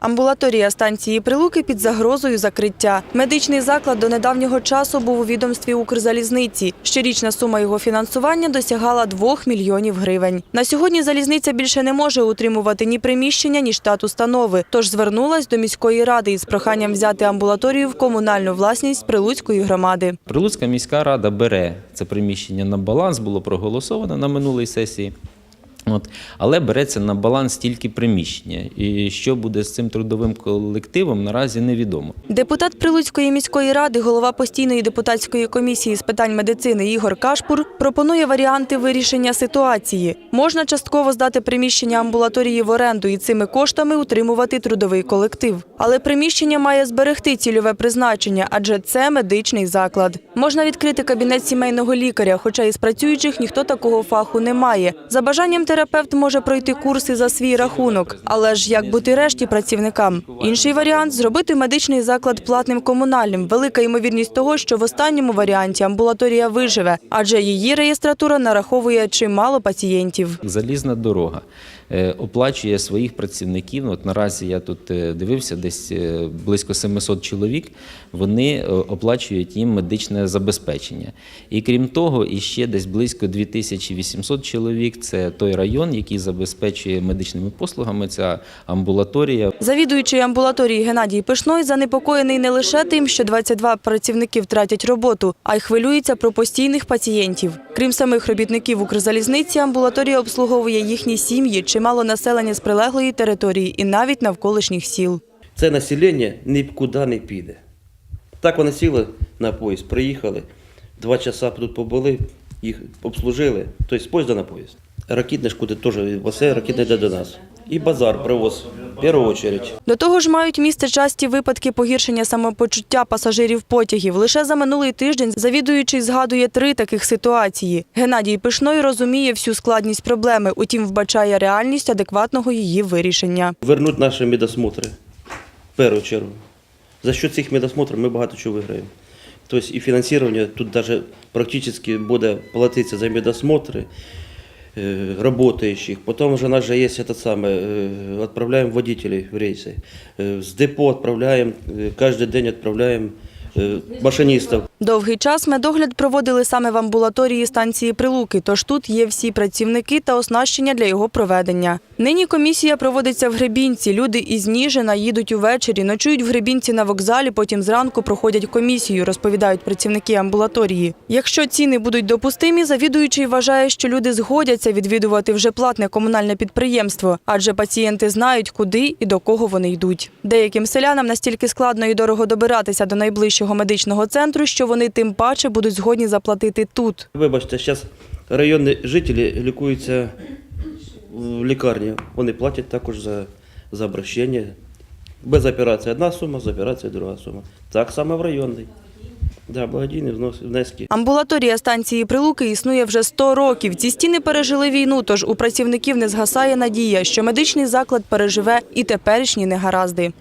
Амбулаторія станції Прилуки під загрозою закриття. Медичний заклад до недавнього часу був у відомстві Укрзалізниці. Щорічна сума його фінансування досягала 2 мільйонів гривень. На сьогодні залізниця більше не може утримувати ні приміщення, ні штат установи. Тож звернулась до міської ради із проханням взяти амбулаторію в комунальну власність Прилуцької громади. Прилуцька міська рада бере це приміщення на баланс, було проголосовано на минулій сесії. От. Але береться на баланс тільки приміщення. І що буде з цим трудовим колективом, наразі невідомо. Депутат Прилуцької міської ради, голова постійної депутатської комісії з питань медицини Ігор Кашпур пропонує варіанти вирішення ситуації. Можна частково здати приміщення амбулаторії в оренду і цими коштами утримувати трудовий колектив. Але приміщення має зберегти цільове призначення, адже це медичний заклад. Можна відкрити кабінет сімейного лікаря, хоча із працюючих ніхто такого фаху не має. За бажанням терапевт може пройти курси за свій рахунок. Але ж як бути решті працівникам? Інший варіант зробити медичний заклад платним комунальним. Велика ймовірність того, що в останньому варіанті амбулаторія виживе, адже її реєстратура нараховує чимало пацієнтів. Залізна дорога е, оплачує своїх працівників. От наразі я тут е, дивився, десь е, близько 700 чоловік. Вони оплачують їм медичне забезпечення. І крім того, іще десь близько 2800 чоловік. Це той район, який забезпечує медичними послугами. Ця амбулаторія. Завідуючий амбулаторії Геннадій Пишной занепокоєний не лише тим, що 22 працівники втратять роботу, а й хвилюється про постійних пацієнтів. Крім самих робітників Укрзалізниці, амбулаторія обслуговує їхні сім'ї, чимало населення з прилеглої території і навіть навколишніх сіл. Це населення нікуди не піде. Так вони сіли на поїзд, приїхали, два часа тут побули, їх обслужили, тобто з поїзда на поїзд. Ракітне ж куди теж, все ракітне йде до нас. І базар привоз, в першу чергу. До того ж, мають місце часті випадки погіршення самопочуття пасажирів потягів. Лише за минулий тиждень завідуючий згадує три таких ситуації. Геннадій Пишной розуміє всю складність проблеми, утім вбачає реальність адекватного її вирішення. Вернуть наші медосмотри, в першу чергу. За що цих медосмотрів ми багато чого виграємо. Тобто і фінансування тут навіть практично буде платитися за медосмотри работающих. Потом уже у нас же есть этот самый, э, отправляем водителей в рейсы. Э, С депо отправляем, э, каждый день отправляем э, машинистов. Довгий час медогляд проводили саме в амбулаторії станції Прилуки, тож тут є всі працівники та оснащення для його проведення. Нині комісія проводиться в Гребінці. Люди із Ніжина їдуть увечері, ночують в Гребінці на вокзалі, потім зранку проходять комісію, розповідають працівники амбулаторії. Якщо ціни будуть допустимі, завідуючий вважає, що люди згодяться відвідувати вже платне комунальне підприємство, адже пацієнти знають, куди і до кого вони йдуть. Деяким селянам настільки складно і дорого добиратися до найближчого медичного центру, що вони тим паче будуть згодні заплатити тут. Вибачте, зараз районні жителі лікуються в лікарні. Вони платять також за, за обращення. Без операції одна сума, з операцією друга сума. Так само в районній. Да, благодійні внос- внески. Амбулаторія станції Прилуки існує вже 100 років. Ці стіни пережили війну, тож у працівників не згасає надія, що медичний заклад переживе і теперішні негаразди.